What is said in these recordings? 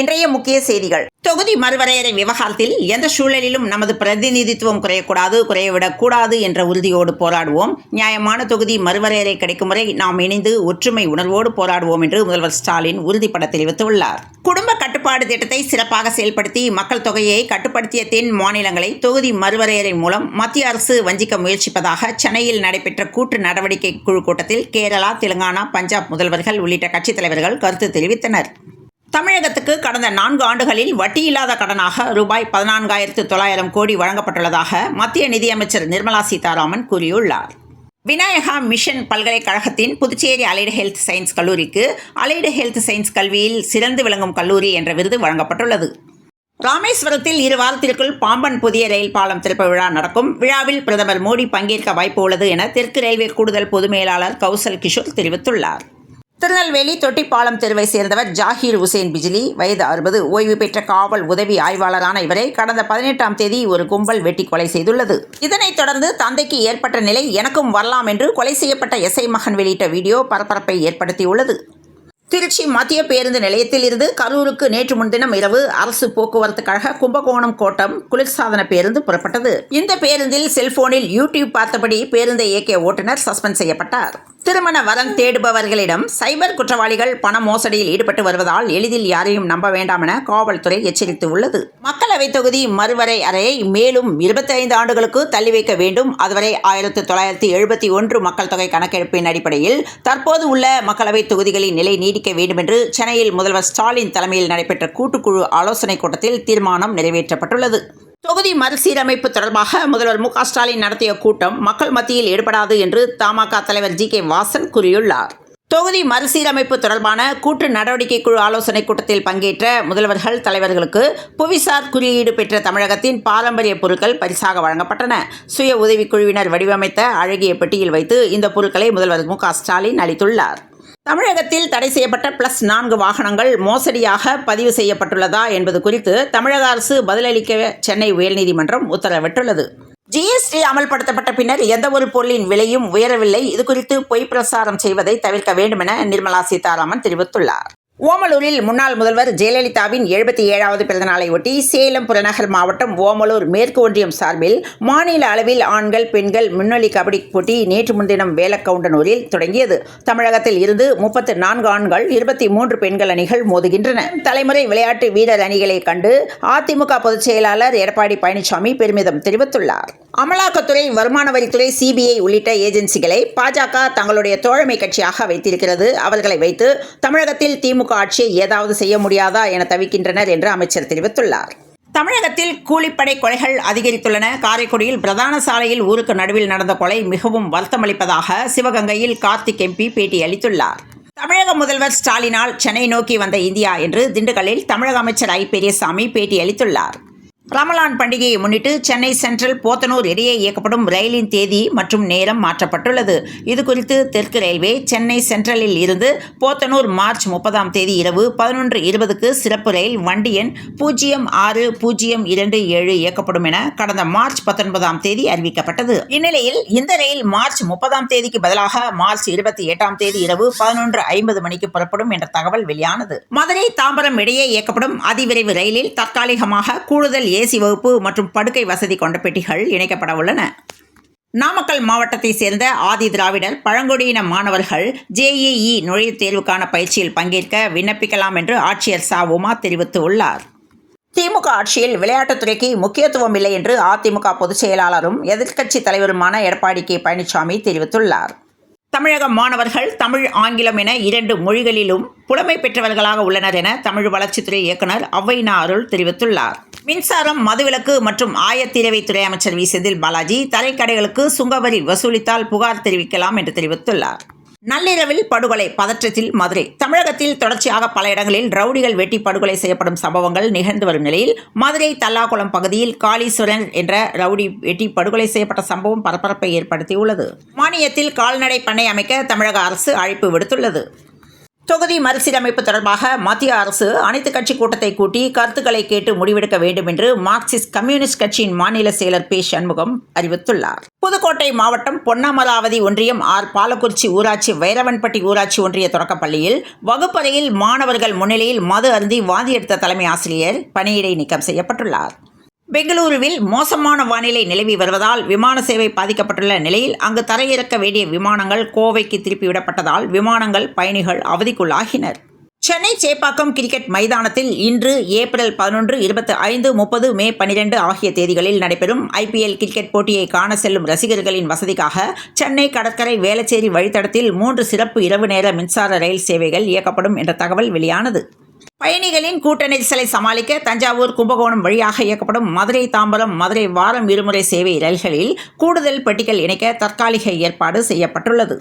இன்றைய முக்கிய செய்திகள். தொகுதி மறுவரையறை விவகாரத்தில் எந்த சூழலிலும் நமது பிரதிநிதித்துவம் குறையக்கூடாது குறையவிடக்கூடாது என்ற உறுதியோடு போராடுவோம். நியாயமான தொகுதி மறுவரையறை கிடைக்கும் வரை நாம் இணைந்து ஒற்றுமை உணர்வோடு போராடுவோம் என்று முதல்வர் ஸ்டாலின் உறுதிப்பட தெரிவித்துள்ளார். குடும்ப கட்டுப்பாடு திட்டத்தை சிறப்பாக செயல்படுத்தி மக்கள் தொகையை கட்டுப்படுத்திய தென் மாநிலங்களை தொகுதி மறுவரையறை மூலம் மத்திய அரசு வஞ்சிக்க முயற்சிப்பதாக சென்னையில் நடைபெற்ற கூட்டு நடவடிக்கை குழு கூட்டத்தில் கேரளா தெலுங்கானா பஞ்சாப் முதல்வர்கள் உள்ளிட்ட கட்சித் தலைவர்கள் கருத்து தெரிவித்தனர். தமிழகத்துக்கு கடந்த நான்கு ஆண்டுகளில் வட்டியில்லாத கடனாக ரூபாய் பதினான்காயிரத்து தொள்ளாயிரம் கோடி வழங்கப்பட்டுள்ளதாக மத்திய நிதியமைச்சர் நிர்மலா சீதாராமன் கூறியுள்ளார். விநாயகா மிஷன் பல்கலைக்கழகத்தின் புதுச்சேரி அலைடு ஹெல்த் சயின்ஸ் கல்லூரிக்கு அலைடு ஹெல்த் சயின்ஸ் கல்வியில் சிறந்து விளங்கும் கல்லூரி என்ற விருது வழங்கப்பட்டுள்ளது. ராமேஸ்வரத்தில் இரு வாரத்திற்குள் பாம்பன் புதிய ரயில் பாலம் திறப்பு விழா நடக்கும். விழாவில் பிரதமர் மோடி பங்கேற்க வாய்ப்பு உள்ளது என தெற்கு ரயில்வே கூடுதல் பொது மேலாளர் கௌசல் கிஷோர் தெரிவித்துள்ளார். திருநெல்வேலி தொட்டிப்பாலம் தெருவை சேர்ந்தவர் ஜாகீர் உசேன் பிஜிலி. வயது அறுபது. ஓய்வு பெற்ற காவல் உதவி ஆய்வாளரான இவரை கடந்த பதினெட்டாம் தேதி ஒரு கும்பல் வெட்டி கொலை செய்துள்ளது. இதனைத் தொடர்ந்து தந்தைக்கு ஏற்பட்ட நிலை எனக்கும் வரலாம் என்று கொலை செய்யப்பட்ட எஸ்ஐ மகன் வெளியிட்ட வீடியோ பரபரப்பை ஏற்படுத்தியுள்ளது. திருச்சி மத்திய பேருந்து நிலையத்தில் இருந்து கரூருக்கு நேற்று முன்தினம் இரவு அரசு போக்குவரத்து கழக கும்பகோணம் கோட்டம் குளிர்சாதன பேருந்து புறப்பட்டது. இந்த பேருந்தில் செல்போனில் யூடியூப் பார்த்தபடி பேருந்தை இயக்கிய ஓட்டுநர் சஸ்பெண்ட் செய்யப்பட்டார். திருமண வரம் தேடுபவர்களிடம் சைபர் குற்றவாளிகள் பண மோசடியில் ஈடுபட்டு வருவதால் எளிதில் யாரையும் நம்ப வேண்டாம் என காவல்துறை எச்சரித்து உள்ளது. மக்களவைத் தொகுதி மறுவரை அறையை மேலும் இருபத்தைந்து ஆண்டுகளுக்கு தள்ளி வைக்க வேண்டும். அதுவரை ஆயிரத்தி தொள்ளாயிரத்தி எழுபத்தி ஒன்று மக்கள் தொகை கணக்கெடுப்பின் அடிப்படையில் தற்போது உள்ள மக்களவைத் தொகுதிகளின் நிலை நீடிக்க வேண்டும் என்று சென்னையில் முதல்வர் ஸ்டாலின் தலைமையில் நடைபெற்ற கூட்டுக்குழு ஆலோசனைக் கூட்டத்தில் தீர்மானம் நிறைவேற்றப்பட்டுள்ளது. தொகுதி மறுசீரமைப்பு தொடர்பாக முதல்வர் மு ஸ்டாலின் நடத்திய கூட்டம் மக்கள் மத்தியில் ஏற்படாது என்று தமாக தலைவர் ஜி கே வாசன் கூறியுள்ளார். தொகுதி மறுசீரமைப்பு தொடர்பான கூட்டு நடவடிக்கை குழு ஆலோசனைக் கூட்டத்தில் பங்கேற்ற முதல்வர்கள் தலைவர்களுக்கு புவிசார் குறியீடு பெற்ற தமிழகத்தின் பாரம்பரிய பொருட்கள் பரிசாக வழங்கப்பட்டன. சுய உதவிக்குழுவினர் வடிவமைத்த அழகிய பெட்டியில் வைத்து இந்த பொருட்களை முதல்வர் மு ஸ்டாலின் அளித்துள்ளார். தமிழகத்தில் தடை செய்யப்பட்ட பிளஸ் நான்கு வாகனங்கள் மோசடியாக பதிவு செய்யப்பட்டுள்ளதா என்பது குறித்து தமிழக அரசு பதிலளிக்க சென்னை உயர்நீதிமன்றம் உத்தரவிட்டுள்ளது. ஜிஎஸ்டி அமல்படுத்தப்பட்ட பின்னர் எந்த ஒரு பொருளின் விலையும் உயரவில்லை. இது குறித்து பொய் பிரசாரம் செய்வதை தவிர்க்க வேண்டும் என நிர்மலா சீதாராமன் தெரிவித்துள்ளார். ஓமலூரில் முன்னாள் முதல்வர் ஜெயலலிதாவின் எழுபத்தி ஏழாவது பிறந்தநாளை ஒட்டி சேலம் புறநகர் மாவட்டம் ஓமலூர் மேற்கு ஒன்றியம் சார்பில் மாநில அளவில் ஆண்கள் பெண்கள் முன்னணி கபடி போட்டி நேற்று முன்தினம் வேலக்கவுண்டனூரில் தொடங்கியது. தமிழகத்தில் இருந்து முப்பத்து நான்கு ஆண்கள் இருபத்தி மூன்று பெண்கள் அணிகள் மோதுகின்றன. தலைமுறை விளையாட்டு வீரர் அணிகளை கண்டு அதிமுக பொதுச் செயலாளர் எடப்பாடி பழனிசாமி பெருமிதம் தெரிவித்துள்ளார். அமலாக்கத்துறை வருமான வரித்துறை சிபிஐ உள்ளிட்ட ஏஜென்சிகளை பாஜக தங்களுடைய தோழமை கட்சியாக வைத்திருக்கிறது. அவர்களை வைத்து தமிழகத்தில் திமுக ஆட்சியை ஏதாவது செய்ய முடியாதா என தவிக்கின்றனர் என்று அமைச்சர் தெரிவித்துள்ளார். தமிழகத்தில் கூலிப்படை கொலைகள் அதிகரித்துள்ளன. காரைக்குடியில் பிரதான சாலையில் ஊருக்கு நடுவில் நடந்த கொலை மிகவும் வருத்தமளிப்பதாக சிவகங்கையில் கார்த்திக் எம்பி பேட்டி அளித்துள்ளார். தமிழக முதல்வர் ஸ்டாலினால் சென்னை நோக்கி வந்த இந்தியா என்று திண்டுக்கல்லில் தமிழக அமைச்சர் ஐ பெரியசாமி பேட்டி அளித்துள்ளார். ரமலான் பண்டிகையை முன்னிட்டு சென்னை சென்ட்ரல் போத்தனூர் இடையே இயக்கப்படும் ரயிலின் தேதி மற்றும் நேரம் மாற்றப்பட்டுள்ளது. இது குறித்து தெற்கு ரயில்வே சென்னை சென்ட்ரலில் இருந்து போத்தனூர் மார்ச் முப்பதாம் தேதி இரவு பதினொன்று இருபதுக்கு சிறப்பு ரயில் வண்டி எண் பூஜ்ஜியம் ஆறு பூஜ்ஜியம் இரண்டு ஏழு இயக்கப்படும் என கடந்த மார்ச் பத்தொன்பதாம் தேதி அறிவிக்கப்பட்டது. இந்நிலையில் இந்த ரயில் மார்ச் முப்பதாம் தேதிக்கு பதிலாக மார்ச் இருபத்தி எட்டாம் தேதி இரவு பதினொன்று ஐம்பது மணிக்கு புறப்படும் என்ற தகவல் வெளியானது. மதுரை தாம்பரம் இடையே இயக்கப்படும் அதிவிரைவு ரயிலில் தற்காலிகமாக கூடுதல் ஏசி வகுப்பு மற்றும் படுக்கை வசதி கொண்ட பெட்டிகள் இணைக்கப்பட உள்ளன. நாமக்கல் மாவட்டத்தைச் சேர்ந்த ஆதி திராவிடர் பழங்குடியின மாணவர்கள் ஜேஇஇ நுழைவுத் தேர்வுக்கான பயிற்சியில் பங்கேற்க விண்ணப்பிக்கலாம் என்று ஆட்சியர் சா. உமா தெரிவித்துள்ளார். திமுக ஆட்சியில் விளையாட்டுத்துறைக்கு முக்கியத்துவம் இல்லை என்று அதிமுக பொதுச் செயலாளரும் எதிர்க்கட்சித் தலைவருமான எடப்பாடி கே. பழனிசாமி தெரிவித்துள்ளார். தமிழக மாணவர்கள் தமிழ் ஆங்கிலம் என இரண்டு மொழிகளிலும் புலமை பெற்றவர்களாக உள்ளனர் என தமிழ் வளர்ச்சித்துறை இயக்குனர் அவ்வைனா அருள் தெரிவித்துள்ளார். மின்சாரம் மதுவிலக்கு மற்றும் ஆயத்திரவைத்துறை அமைச்சர் வி செந்தில் பாலாஜி தரைக்கடைகளுக்கு சுங்கவரி வசூலித்தால் புகார் தெரிவிக்கலாம் என்று தெரிவித்துள்ளார். நள்ளிரவில் படுகொலை பதற்றத்தில் மதுரை. தமிழகத்தில் தொடர்ச்சியாக பல இடங்களில் ரவுடிகள் வெட்டி படுகொலை செய்யப்படும் சம்பவங்கள் நிகழ்ந்து வரும் நிலையில் மதுரை தல்லாகுளம் பகுதியில் காளீஸ்வரன் என்ற ரவுடி வெட்டி படுகொலை செய்யப்பட்ட சம்பவம் பரபரப்பை ஏற்படுத்தியுள்ளது. மானியத்தில் கால்நடை பண்ணை அமைக்க தமிழக அரசு அழைப்பு விடுத்துள்ளது. தொகுதி மறுசீரமைப்பு தொடர்பாக மத்திய அரசு அனைத்து கட்சி கூட்டத்தை கூட்டி கருத்துக்களை கேட்டு முடிவெடுக்க வேண்டும் என்று மார்க்சிஸ்ட் கம்யூனிஸ்ட் கட்சியின் மாநில செயலர் பி. சண்முகம் அறிவித்துள்ளார். புதுக்கோட்டை மாவட்டம் பொன்னமராவதி ஒன்றியம் ஆர் பாலக்குறிச்சி ஊராட்சி வைரவன்பட்டி ஊராட்சி ஒன்றிய தொடக்கப்பள்ளியில் வகுப்பறையில் மாணவர்கள் முன்னிலையில் மது அருந்தி வாந்தி எடுத்த தலைமை ஆசிரியர் பணியிடை நீக்கம் செய்யப்பட்டுள்ளார். பெங்களூருவில் மோசமான வானிலை நிலவி வருவதால் விமான சேவை பாதிக்கப்பட்டுள்ள நிலையில் அங்கு தரையிறக்க வேண்டிய விமானங்கள் கோவைக்கு திருப்பிவிடப்பட்டதால் விமானங்கள் பயணிகள் அவதிக்குள்ளாகினர். சென்னை சேப்பாக்கம் கிரிக்கெட் மைதானத்தில் இன்று ஏப்ரல் பதினொன்று இருபத்தி ஐந்து முப்பது மே பனிரெண்டு ஆகிய தேதிகளில் நடைபெறும் ஐபிஎல் கிரிக்கெட் போட்டியை காண செல்லும் ரசிகர்களின் வசதிக்காக சென்னை கடற்கரை வேளச்சேரி வழித்தடத்தில் மூன்று சிறப்பு இரவு நேர மின்சார ரயில் சேவைகள் இயக்கப்படும் என்ற தகவல் வெளியானது. பயணிகளின் கூட்ட நெரிசலை சமாளிக்க தஞ்சாவூர் கும்பகோணம் வழியாக இயக்கப்படும் மதுரை தாம்பரம் மதுரை வாரம் இருமுறை சேவை ரயில்களில் கூடுதல் பெட்டிகள் இணைக்க தற்காலிக ஏற்பாடு செய்யப்பட்டுள்ளது.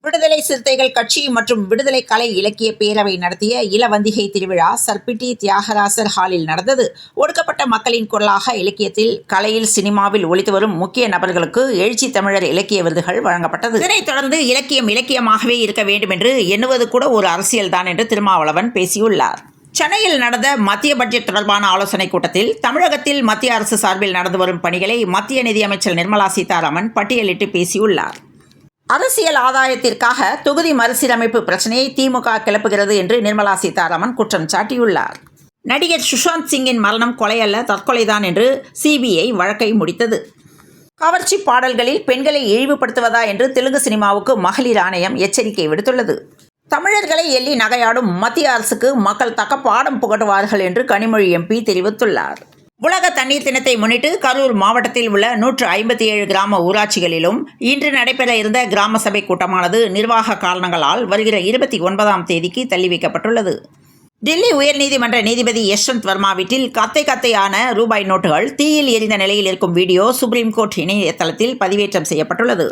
விடுதலை சிறுத்தைகள் கட்சி மற்றும் விடுதலை கலை இலக்கிய பேரவை நடத்திய இளவந்திகை திருவிழா சர்பிட்டி தியாகராசர் ஹாலில் நடந்தது. ஒடுக்கப்பட்ட மக்களின் குரலாக இலக்கியத்தில் கலையில் சினிமாவில் ஒழித்து வரும் முக்கிய நபர்களுக்கு எழுச்சி தமிழர் இலக்கிய விருதுகள் வழங்கப்பட்டது. இதனைத் தொடர்ந்து இலக்கியம் இலக்கியமாகவே இருக்க வேண்டும் என்று எண்ணுவது கூட ஒரு அரசியல்தான் என்று திருமாவளவன் பேசியுள்ளார். சென்னையில் நடந்த மத்திய பட்ஜெட் தொடர்பான ஆலோசனைக் கூட்டத்தில் தமிழகத்தில் மத்திய அரசு சார்பில் நடந்து வரும் பணிகளை மத்திய நிதியமைச்சர் நிர்மலா சீதாராமன் பட்டியலிட்டு பேசியுள்ளார். அரசியல் ஆதாயத்திற்காக தொகுதி மறுசீரமைப்பு பிரச்சனையை திமுக கிளப்புகிறது என்று நிர்மலா சீதாராமன் குற்றம் சாட்டியுள்ளார். நடிகர் சுஷாந்த் சிங்கின் மரணம் கொலை அல்ல தற்கொலைதான் என்று சிபிஐ வழக்கை முடித்தது. கவர்ச்சி பாடல்களில் பெண்களை இழிவுபடுத்துவதா என்று தெலுங்கு சினிமாவுக்கு மகளிர் ஆணையம் எச்சரிக்கை விடுத்துள்ளது. தமிழர்களை எள்ளி நகையாடும் மத்திய அரசுக்கு மக்கள் தக்க பாடம் புகட்டுவார்கள் என்று கனிமொழி எம்பி தெரிவித்துள்ளார். உலக தண்ணீர் தினத்தை முன்னிட்டு கரூர் மாவட்டத்தில் உள்ள நூற்று ஐம்பத்தி ஏழு கிராம ஊராட்சிகளிலும் இன்று நடைபெற இருந்த கிராம சபை கூட்டமானது நிர்வாக காரணங்களால் வருகிற இருபத்தி ஒன்பதாம் தேதிக்கு தள்ளி வைக்கப்பட்டுள்ளது. டெல்லி உயர்நீதிமன்ற நீதிபதி யஷ்வந்த் வர்மா வீட்டில் கத்தை கத்தையான ரூபாய் நோட்டுகள் தீயில் எரிந்த நிலையில் இருக்கும் வீடியோ சுப்ரீம் கோர்ட் இணையதளத்தில் பதிவேற்றம் செய்யப்பட்டுள்ளது.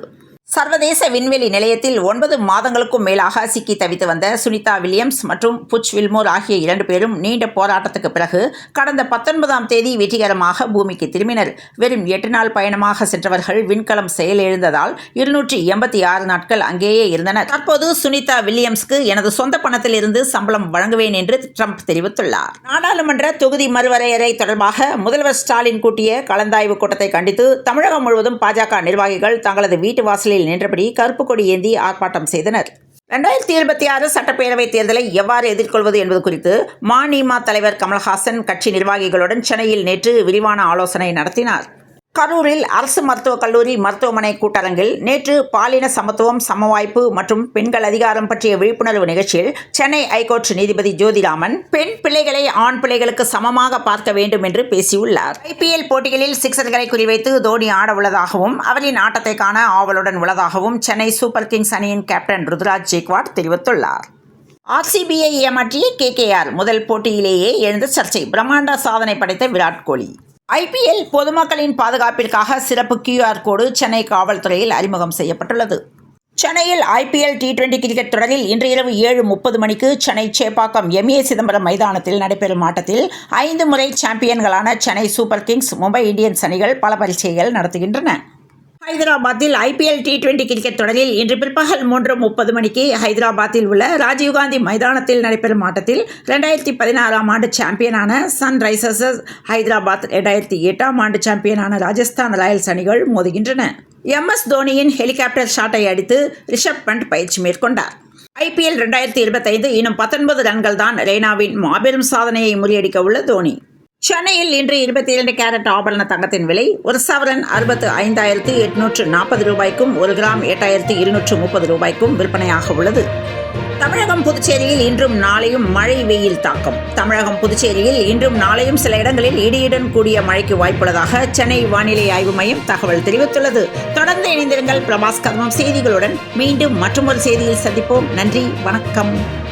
சர்வதேச விண்வெளி நிலையத்தில் ஒன்பது மாதங்களுக்கும் மேலாக சிக்கி தவித்து வந்த சுனிதா வில்லியம்ஸ் மற்றும் புச் வில்மோர் ஆகிய இரண்டு பேரும் நீண்ட போராட்டத்துக்கு பிறகு கடந்த பத்தொன்பதாம் தேதி வெற்றிகரமாக பூமிக்கு திரும்பினர். வெறும் எட்டு நாள் பயணமாக சென்றவர்கள் விண்கலம் செயலிழந்ததால் இருநூற்றி எண்பத்தி ஆறு நாட்கள் அங்கேயே இருந்தனர். தற்போது சுனிதா வில்லியம்ஸ்க்கு எனது சொந்த பணத்தில் இருந்து சம்பளம் வழங்குவேன் என்று ட்ரம்ப் தெரிவித்துள்ளார். நாடாளுமன்ற தொகுதி மறுவரையறை தொடர்பாக முதல்வர் ஸ்டாலின் கூட்டிய கலந்தாய்வு கூட்டத்தை கண்டித்து தமிழகம் முழுவதும் பாஜக நிர்வாகிகள் தங்களது வீட்டு வாசலில் சாலையில் நின்றபடி கருப்பு கொடி ஏந்தி ஆர்ப்பாட்டம் செய்தனர். ரெண்டாயிரத்தி இருபத்தி ஆறு சட்டப்பேரவைத் தேர்தலை எவ்வாறு எதிர்கொள்வது என்பது குறித்து மநீமா தலைவர் கமல்ஹாசன் கட்சி நிர்வாகிகளுடன் சென்னையில் நேற்று விரிவான ஆலோசனை நடத்தினார். கரூரில் அரசு மருத்துவக் கல்லூரி மருத்துவமனை கூட்டரங்கில் நேற்று பாலின சமத்துவம் சமவாய்ப்பு மற்றும் பெண்கள் அதிகாரம் பற்றிய விழிப்புணர்வு நிகழ்ச்சியில் சென்னை ஐகோர்ட் நீதிபதி ஜோதிராமன் பெண் பிள்ளைகளை ஆண் பிள்ளைகளுக்கு சமமாக பார்க்க வேண்டும் என்று பேசியுள்ளார். ஐபிஎல் போட்டிகளில் சிக்சர்களை குறிவைத்து தோனி ஆட உள்ளதாகவும் அவரின் ஆட்டத்தை காண ஆவலுடன் உள்ளதாகவும் சென்னை சூப்பர் கிங்ஸ் அணியின் கேப்டன் ருத்ராஜ் ஜெய்க்வாட் தெரிவித்துள்ளார். ஆர்சிபிஐ ஏமாற்றிய கேகேஆர் முதல் போட்டியிலேயே எழுந்த சர்ச்சை பிரம்மாண்ட சாதனை படைத்த விராட் கோலி. ஐபிஎல் பொதுமக்களின் பாதுகாப்பிற்காக சிறப்பு கியூஆர் கோடு சென்னை காவல்துறையில் அறிமுகம் செய்யப்பட்டுள்ளது. சென்னையில் ஐபிஎல் டி டுவெண்டி கிரிக்கெட் தொடரில் இன்று இரவு ஏழு முப்பது மணிக்கு சென்னை சேப்பாக்கம் எம்ஏ சிதம்பரம் மைதானத்தில் நடைபெறும் ஆட்டத்தில் ஐந்து முறை சாம்பியன்களான Chennai super kings Mumbai Indians அணிகள் பல பரீட்சைகள் நடத்துகின்றன. ஹைதராபாத்தில் ஐபிஎல் டி டுவெண்டி கிரிக்கெட் தொடரில் இன்று பிற்பகல் மூன்று முப்பது மணிக்கு ஹைதராபாத்தில் உள்ள ராஜீவ்காந்தி மைதானத்தில் நடைபெறும் ஆட்டத்தில் ரெண்டாயிரத்தி பதினாறாம் ஆண்டு சாம்பியனான சன்ரைசர்ஸ் ஹைதராபாத் ரெண்டாயிரத்தி எட்டாம் ஆண்டு சாம்பியனான ராஜஸ்தான் ராயல்ஸ் அணிகள் மோதுகின்றன. எம் எஸ் தோனியின் ஹெலிகாப்டர் ஷாட்டை அடித்து ரிஷப் பண்ட் பயிற்சி மேற்கொண்டார். ஐபிஎல் ரெண்டாயிரத்தி இருபத்தைந்து இன்னும் பத்தொன்பது ரன்கள் தான் ரெய்னாவின் மாபெரும் சாதனையை முறியடிக்க உள்ள தோனி. சென்னையில் இன்று இருபத்தி இரண்டு கேரட் ஆபரண தங்கத்தின் விலை ஒரு சவரன் அறுபத்து ஐந்தாயிரத்து எட்நூற்று நாற்பது ரூபாய்க்கும் ஒரு கிராம் எட்டாயிரத்து இருநூற்று முப்பது ரூபாய்க்கும் விற்பனையாக உள்ளது. தமிழகம் புதுச்சேரியில் இன்றும் நாளையும் மழை வெயில் தாக்கம். தமிழகம் புதுச்சேரியில் இன்றும் நாளையும் சில இடங்களில் இடியுடன் கூடிய மழைக்கு வாய்ப்புள்ளதாக சென்னை வானிலை ஆய்வு மையம் தகவல் தெரிவித்துள்ளது. தொடர்ந்து இணைந்திருங்கள் பிரபாஸ் கர்மம் செய்திகளுடன். மீண்டும் மற்றொரு செய்தியில் சந்திப்போம். நன்றி வணக்கம்.